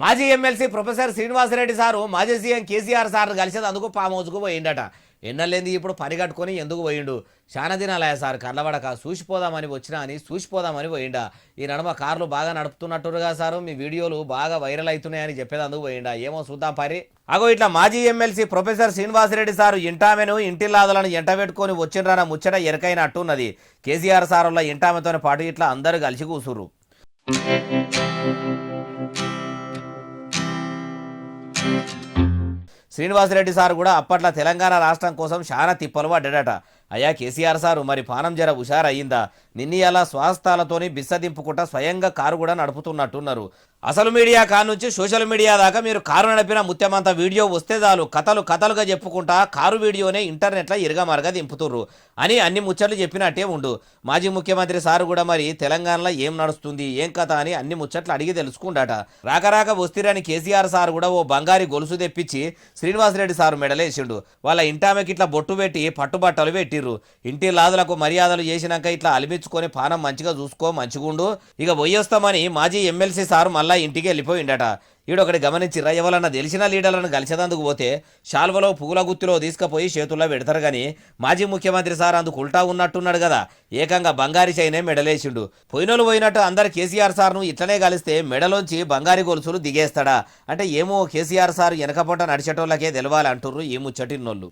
మాజీ MLC professor Srinivasa Reddy sir మాజీ CM KCR sir కలిసేది అందుకు ఫామ్ హౌస్కు పోయిండట. ఎన్నలేంది ఇప్పుడు పరిగట్టుకొని ఎందుకు పోయిండు? చాలా దినాలయ సార్ కళ్ళబడక చూసిపోదామని వచ్చినా అని చూసిపోదామని పోయిండా. ఈ నడుమ కార్లు బాగా నడుపుతున్నట్టుగా సారు మీ వీడియోలు బాగా వైరల్ అవుతున్నాయని చెప్పేది అందుకు పోయిండా. ఏమో చూద్దాం పరి. అగో ఇట్లా మాజీ ఎమ్మెల్సీ ప్రొఫెసర్ శ్రీనివాసరెడ్డి సారు ఇంటామెను ఇంటిల్లాదులను ఎంటబెట్టుకొని పెట్టుకొని ముచ్చట ఎరకైనట్టున్నది. కేసీఆర్ సారుల ఇంటామెతోనే పాటు ఇట్లా అందరూ కలిసి కూసురు శ్రీనివాసరెడ్డి సార్ కూడా అప్పట్లో తెలంగాణ రాష్ట్రం కోసం చాలా తిప్పలు పడ్డాడట. అయ్యా కేసీఆర్ సారు మరి పానం జర హుషారయ్యిందా? నిన్ని అలా స్వాస్థాలతోని బిస్స దింపుకుంటా స్వయంగా కారు కూడా నడుపుతున్నట్టున్నారు. అసలు మీడియా కా నుంచి సోషల్ మీడియా దాకా మీరు కారు నడిపిన ముత్యమంత వీడియో వస్తే చాలు కథలు కథలుగా చెప్పుకుంటా కారు వీడియోనే ఇంటర్నెట్లో ఇరగమారుగా దింపుతుర్రు అని అన్ని ముచ్చట్లు చెప్పినట్టే ఉండు. మాజీ ముఖ్యమంత్రి సారు కూడా మరి తెలంగాణలో ఏం నడుస్తుంది ఏం కథ అని అన్ని ముచ్చట్లు అడిగి తెలుసుకుంటాట రాకరాక రాక వస్తిరని కేసీఆర్ సార్ కూడా ఓ బంగారి గొలుసు తెప్పించి శ్రీనివాసరెడ్డి సారు మెడలేసిండు. వాళ్ళ ఇంటామెకి ఇట్లా బొట్టు పెట్టి పట్టుబట్టలు పెట్టి పెట్టిర్రు ఇంటి లాదులకు మర్యాదలు చేసినాక ఇట్లా అలిపించుకొని పానం మంచిగా చూసుకో మంచిగుండు ఇక పోయొస్తామని మాజీ ఎమ్మెల్సీ సార్ మళ్ళా ఇంటికి వెళ్ళిపోయిండట. ఈడొకటి గమనించిరా ఎవరన్నా తెలిసిన లీడర్లను కలిసేదందుకు పోతే శాల్వలో పువ్వుల గుత్తిలో తీసుకుపోయి చేతుల్లో పెడతారు కానీ మాజీ ముఖ్యమంత్రి సార్ అందుకు ఉల్టా ఉన్నట్టున్నాడు కదా ఏకంగా బంగారి చైనే మెడలేసిండు. పోయినోళ్ళు పోయినట్టు అందరు కేసీఆర్ సార్ను ఇట్లనే కలిస్తే మెడలోంచి బంగారి గొలుసులు దిగేస్తాడా? అంటే ఏమో కేసీఆర్ సార్ వెనకపోట నడిచేటోళ్ళకే తెలవాలి అంటుర్రు ఈ ముచ్చటిన్నోళ్ళు.